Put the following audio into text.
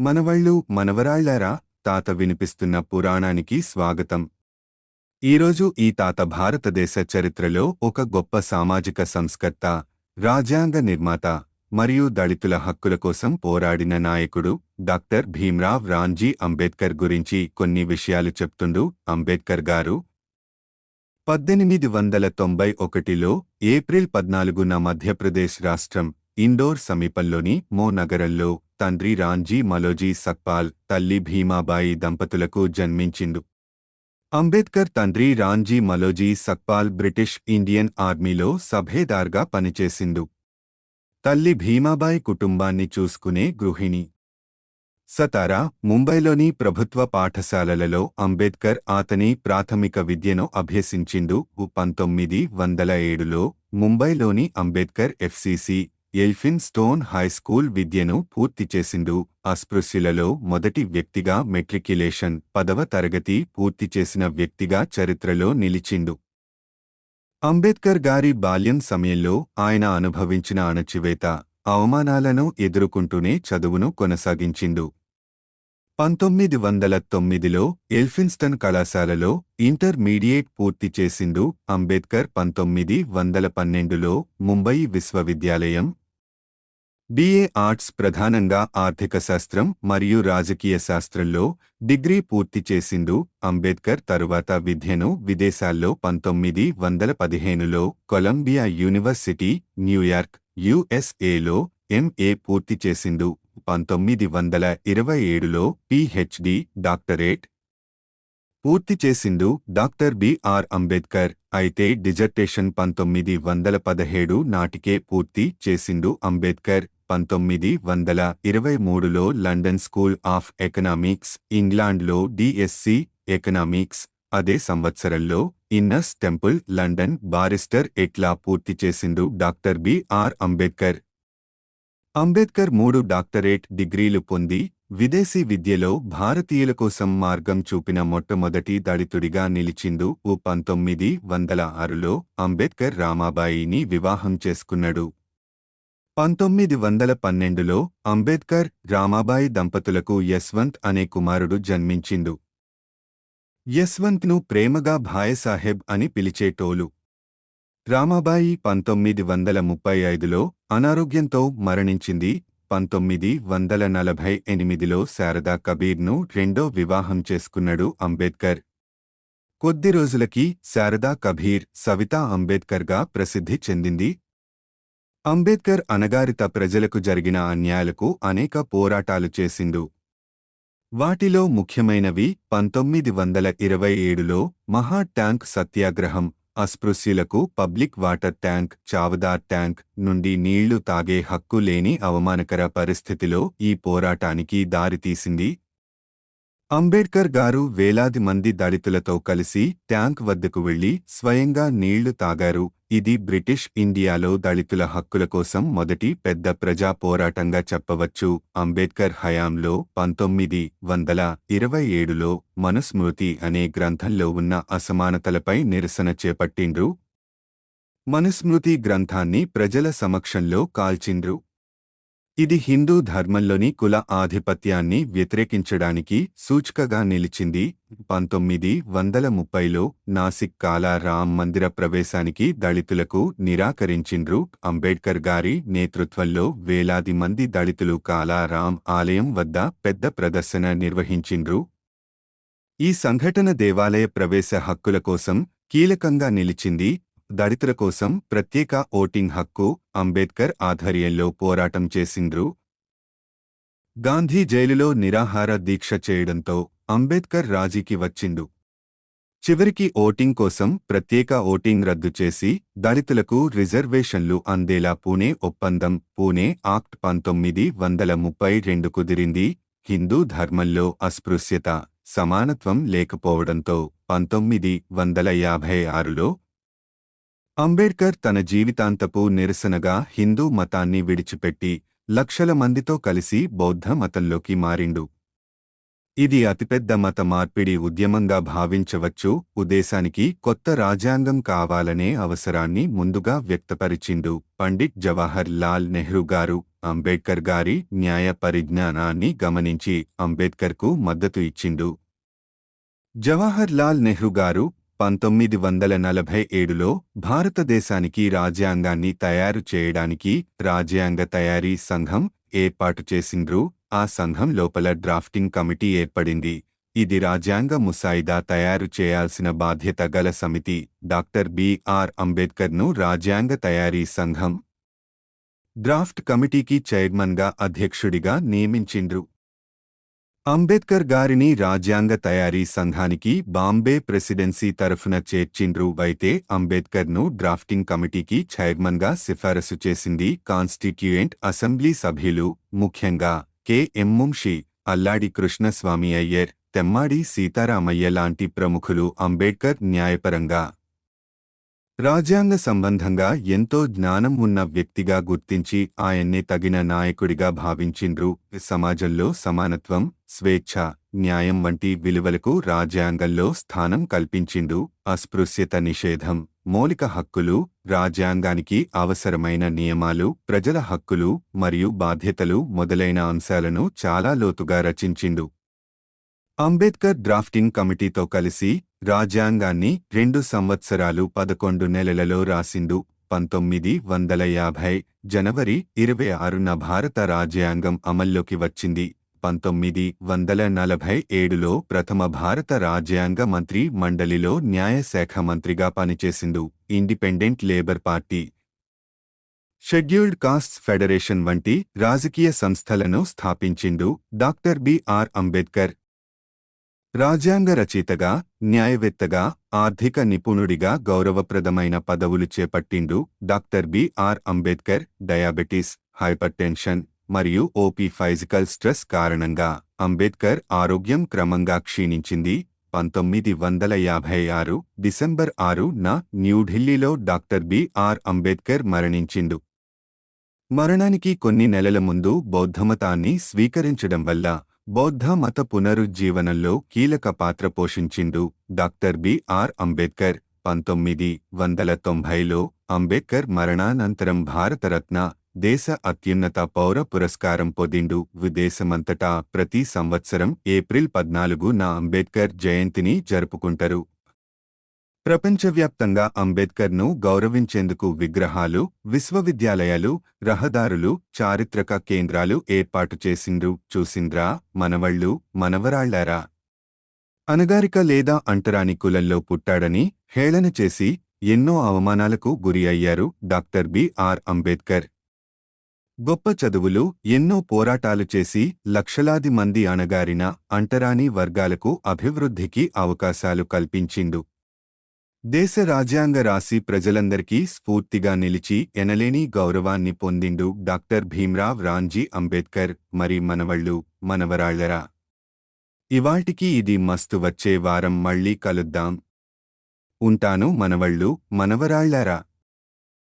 మనవళ్ళు మనవరాళ్ళారా తాత వినిపిస్తున్న పురాణానికి స్వాగతం. ఈరోజు ఈ తాత భారతదేశ చరిత్రలో ఒక గొప్ప సామాజిక సంస్కర్త రాజ్యాంగ నిర్మాత మరియు దళితుల హక్కుల కోసం పోరాడిన నాయకుడు డాక్టర్ భీమ్రావ్ రాంజీ అంబేద్కర్ గురించి కొన్ని విషయాలు చెప్తుండు అంబేద్కర్ గారు. పద్దెనిమిది వందల తొంభై ఒకటిలో ఏప్రిల్ పద్నాలుగున మధ్యప్రదేశ్ రాష్ట్రం ఇండోర్ సమీపంలోని మో నగరంలో తండ్రి రాంజీ మలోజీ సక్పాల్ తల్లి భీమాబాయి దంపతులకు జన్మించిండు. అంబేద్కర్ తండ్రి రాంజీ మలోజీ సక్పాల్ బ్రిటిష్ ఇండియన్ ఆర్మీలో సభేదార్గా పనిచేసిండు. తల్లి భీమాబాయి కుటుంబాన్ని చూసుకునే గృహిణి. సతారా ముంబైలోని ప్రభుత్వ పాఠశాలలలో అంబేద్కర్ అతని ప్రాథమిక విద్యను అభ్యసించిండు. పంతొమ్మిది వందల ఏడులో ముంబైలోని అంబేద్కర్ ఎఫ్సిసి ఎల్ఫిన్ స్టోన్ హైస్కూల్ విద్యను పూర్తి చేసిండు. అస్పృశ్యులలో మొదటి వ్యక్తిగా మెట్రిక్యులేషన్ పదవ తరగతి పూర్తి చేసిన వ్యక్తిగా చరిత్రలో నిలిచిండు. అంబేద్కర్ గారి బాల్యం సమయంలో ఆయన అనుభవించిన అణచివేత అవమానాలను ఎదుర్కొంటూనే చదువును కొనసాగించిండు. పంతొమ్మిది వందల తొమ్మిదిలో ఎల్ఫిన్స్టన్ కళాశాలలో ఇంటర్మీడియేట్ పూర్తి చేసిండు. అంబేద్కర్ పంతొమ్మిది వందల పన్నెండులో ముంబై విశ్వవిద్యాలయం బిఏ ఆర్ట్స్ ప్రధానంగా ఆర్థిక శాస్త్రం మరియు రాజకీయ శాస్త్రంలో డిగ్రీ పూర్తి చేసిండు అంబేద్కర్ తరువాత విద్యను విదేశాల్లో పంతొమ్మిది వందల పదిహేనులో కొలంబియా యూనివర్సిటీ న్యూయార్క్ యుఎస్ఏలో ఎంఏ పూర్తి చేసిండు. పంతొమ్మిది వందల ఇరవై ఏడులో పిహెచ్డి డాక్టరేట్ పూర్తి చేసిండు డాక్టర్ బిఆర్ అంబేద్కర్. అయితే డిజర్టేషన్ పంతొమ్మిది వందల పదహేడు నాటికే పూర్తి చేసిండు అంబేద్కర్. పంతొమ్మిది వందల ఇరవై మూడులో లండన్ స్కూల్ ఆఫ్ ఎకనామిక్స్ ఇంగ్లాండ్లో డిఎస్సి ఎకనామిక్స్ అదే సంవత్సరంలో ఇన్నస్ టెంపుల్ లండన్ బారిస్టర్ ఎట్లా పూర్తి చేసిండు డాక్టర్ బిఆర్ అంబేద్కర్. అంబేద్కర్ మూడు డాక్టరేట్ డిగ్రీలు పొంది విదేశీ విద్యలో భారతీయుల కోసం మార్గం చూపిన మొట్టమొదటి దళితుడిగా నిలిచిందు పంతొమ్మిది వందల ఆరులో అంబేద్కర్ రామాబాయిని వివాహం చేసుకున్నాడు. పంతొమ్మిది వందల పన్నెండులో అంబేద్కర్ రామాబాయి దంపతులకు యశ్వంత్ అనే కుమారుడు జన్మించిండు. యశ్వంత్ను ప్రేమగా భాయసాహెబ్ అని పిలిచేటోలు రామాబాయి పంతొమ్మిది వందల ముప్పై ఐదులో అనారోగ్యంతో మరణించింది. పంతొమ్మిది వందల నలభై ఎనిమిదిలో శారదా కబీర్ను రెండో వివాహం చేసుకున్నాడు అంబేద్కర్. కొద్ది రోజులకి శారదా కబీర్ సవితా అంబేద్కర్గా ప్రసిద్ధి చెందింది. అంబేద్కర్ అనగారిత ప్రజలకు జరిగిన అన్యాయాలకు అనేక పోరాటాలు చేసిండు. వాటిలో ముఖ్యమైనవి పంతొమ్మిది వందల ఇరవై ఏడులో మహా ట్యాంక్ సత్యాగ్రహం అస్పృశ్యులకు public water tank Chavdar tank నుండి నీళ్ళు తాగే హక్కు లేని అవమానకర పరిస్థితిలో ఈ పోరాటానికి దారితీసింది అంబేడ్కర్ గారు వేలాది మంది దళితులతో కలిసి ట్యాంక్ వద్దకు వెళ్ళి స్వయంగా నీళ్ళు తాగారు. ఇది బ్రిటిష్ ఇండియాలో దళితుల హక్కుల కోసం మొదటి పెద్ద ప్రజా పోరాటంగా చెప్పవచ్చు. అంబేద్కర్ హయాంలో పంతొమ్మిది వందల ఇరవై ఏడులో మనుస్మృతి అనే గ్రంథంలో ఉన్న అసమానతలపై నిరసన చేపట్టిండ్రు. మనుస్మృతి గ్రంథాన్ని ప్రజల సమక్షంలో కాల్చిండ్రు. ఇది హిందూ ధర్మంలోని కుల ఆధిపత్యాన్ని వ్యతిరేకించడానికి సూచికగా నిలిచింది. పంతొమ్మిది వందల ముప్పైలో నాసిక్ కాలా రామ్ మందిర ప్రవేశానికి దళితులకు నిరాకరించిండ్రు. అంబేడ్కర్ గారి నేతృత్వంలో వేలాది మంది దళితులు కాలా రామ్ ఆలయం వద్ద పెద్ద ప్రదర్శన నిర్వహించిండ్రు. ఈ సంఘటన దేవాలయ ప్రవేశ హక్కుల కోసం కీలకంగా నిలిచింది. దళితుల కోసం ప్రత్యేక ఓటింగ్ హక్కు అంబేద్కర్ ఆధ్వర్యంలో పోరాటం చేసిండ్రు. గాంధీ జైలులో నిరాహార దీక్ష చేయడంతో అంబేద్కర్ రాజీకి వచ్చిండు. చివరికి ఓటింగ్ కోసం ప్రత్యేక ఓటింగ్ రద్దు చేసి దళితులకు రిజర్వేషన్లు అందేలా పూణే ఒప్పందం పూణే ఆక్ట్ పంతొమ్మిది వందల ముప్పై రెండు కుదిరింది. హిందూ ధర్మంలో అస్పృశ్యత సమానత్వం లేకపోవడంతో పంతొమ్మిది వందల యాభై ఆరులో అంబేడ్కర్ తన జీవితాంతపు నిరసనగా హిందూ మతాన్ని విడిచిపెట్టి లక్షల మందితో కలిసి బౌద్ధ మతంలోకి మారిండు. ఇది అతిపెద్ద మత మార్పిడి ఉద్యమంగా భావించవచ్చు ఉదేశానికి కొత్త రాజ్యాంగం కావాలనే అవసరాన్ని ముందుగా వ్యక్తపరిచిండు పండిట్ జవహర్ లాల్ నెహ్రూ గారు. అంబేడ్కర్ గారి న్యాయ పరిజ్ఞానాన్ని గమనించి అంబేద్కర్కు మద్దతు ఇచ్చిండు. జవహర్ లాల్ నెహ్రూ గారు పంతొమ్మిది వందల నలభై ఏడులో భారతదేశానికి రాజ్యాంగాన్ని తయారు చేయడానికి రాజ్యాంగ తయారీ సంఘం ఏర్పాటు చేసిండ్రు. ఆ సంఘం లోపల డ్రాఫ్టింగ్ కమిటీ ఏర్పడింది. ఇది రాజ్యాంగ ముసాయిదా తయారు చేయాల్సిన బాధ్యత గల సమితి. డాక్టర్ బిఆర్ అంబేద్కర్ను రాజ్యాంగ తయారీ సంఘం డ్రాఫ్ట్ కమిటీకి చైర్మన్గా అధ్యక్షుడిగా నియమించిండ్రు. అంబేద్కర్ గారిని రాజ్యాంగ తయారీ సంఘానికి బాంబే ప్రెసిడెన్సీ తరఫున చేర్చిండ్రు అయితే అంబేద్కర్ను డ్రాఫ్టింగ్ కమిటీకి చైర్మన్గా సిఫారసు చేసింది కాన్స్టిట్యూయెంట్ అసెంబ్లీ సభ్యులు ముఖ్యంగా కె ఎం ముంషి అల్లాడి కృష్ణస్వామి అయ్యర్ తెమ్మాడి సీతారామయ్య లాంటి ప్రముఖులు అంబేడ్కర్ న్యాయపరంగా రాజ్యాంగ సంబంధంగా ఎంతో జ్ఞానం ఉన్న వ్యక్తిగా గుర్తించి ఆయన్నే తగిన నాయకుడిగా భావించిండ్రు. సమాజంలో సమానత్వం స్వేచ్ఛ న్యాయం వంటి విలువలకు రాజ్యాంగంలో స్థానం కల్పించిండు. అస్పృశ్యత నిషేధం మౌలిక హక్కులు రాజ్యాంగానికి అవసరమైన నియమాలు ప్రజల హక్కులు మరియు బాధ్యతలు మొదలైన అంశాలను చాలా లోతుగా రచించిండు. అంబేద్కర్ డ్రాఫ్టింగ్ కమిటీతో కలిసి రాజ్యాంగాన్ని రెండు సంవత్సరాలు పదకొండు నెలలలో రాసిండు. పంతొమ్మిది వందల యాభై జనవరి ఇరవై ఆరున భారత రాజ్యాంగం అమల్లోకి వచ్చింది. పంతొమ్మిది వందల నలభై ఏడులో ప్రథమ భారత రాజ్యాంగ మంత్రి మండలిలో న్యాయశాఖ మంత్రిగా పనిచేసిండు. Independent labour party. Scheduled castes federation వంటి రాజకీయ సంస్థలను స్థాపించిండు డాక్టర్ బిఆర్ అంబేద్కర్. రాజ్యాంగ రచయితగా న్యాయవేత్తగా ఆర్థిక నిపుణుడిగా గౌరవప్రదమైన పదవులు చేపట్టిండు doctor BR Ambedkar. Diabetes hypertension మరియు ఓపీ ఫైజికల్ స్ట్రెస్ కారణంగా అంబేద్కర్ ఆరోగ్యం క్రమంగా క్షీణించింది. పంతొమ్మిది వందల యాభై ఆరు డిసెంబర్ ఆరు న న్యూఢిల్లీలో డాక్టర్ బిఆర్ అంబేద్కర్ మరణించిండు. మరణానికి కొన్ని నెలల ముందు బౌద్ధమతాన్ని స్వీకరించడం వల్ల బౌద్ధ మత పునరుజ్జీవనంలో కీలక పాత్ర పోషించిండు డాక్టర్ బిఆర్ అంబేద్కర్. పంతొమ్మిది వందల తొంభైలో అంబేద్కర్ మరణానంతరం భారతరత్న దేశ అత్యున్నత పౌర పురస్కారం పొందిండు విదేశమంతటా ప్రతి సంవత్సరం ఏప్రిల్ పద్నాలుగున అంబేద్కర్ జయంతిని జరుపుకుంటారు. ప్రపంచవ్యాప్తంగా అంబేద్కర్ను గౌరవించేందుకు విగ్రహాలు విశ్వవిద్యాలయాలు రహదారులు చారిత్రక కేంద్రాలు ఏర్పాటు చేసిండ్రు. చూసింద్రా మనవళ్ళు మనవరాళ్ళారా? అనగారిక లేదా అంటరాని కులంలో పుట్టాడని హేళన చేసి ఎన్నో అవమానాలకు గురి అయ్యారు డాక్టర్ బిఆర్ అంబేద్కర్. గొప్ప చదువులు ఎన్నో పోరాటాలు చేసి లక్షలాది మంది అణగారిన అంటరాని వర్గాలకు అభివృద్ధికి అవకాశాలు కల్పించిండు. దేశ రాజ్యాంగ రాసి ప్రజలందరికీ స్ఫూర్తిగా నిలిచి ఎనలేని గౌరవాన్ని పొందిండు డాక్టర్ భీమ్రావ్ రాంజీ అంబేద్కర్. మరి మనవళ్ళు మనవరాళ్ళరా? ఇవాటికి ఇది మస్తు వచ్చే వారం మళ్ళీ కలుద్దాం. ఉంటాను మనవళ్ళు మనవరాళ్ళారా?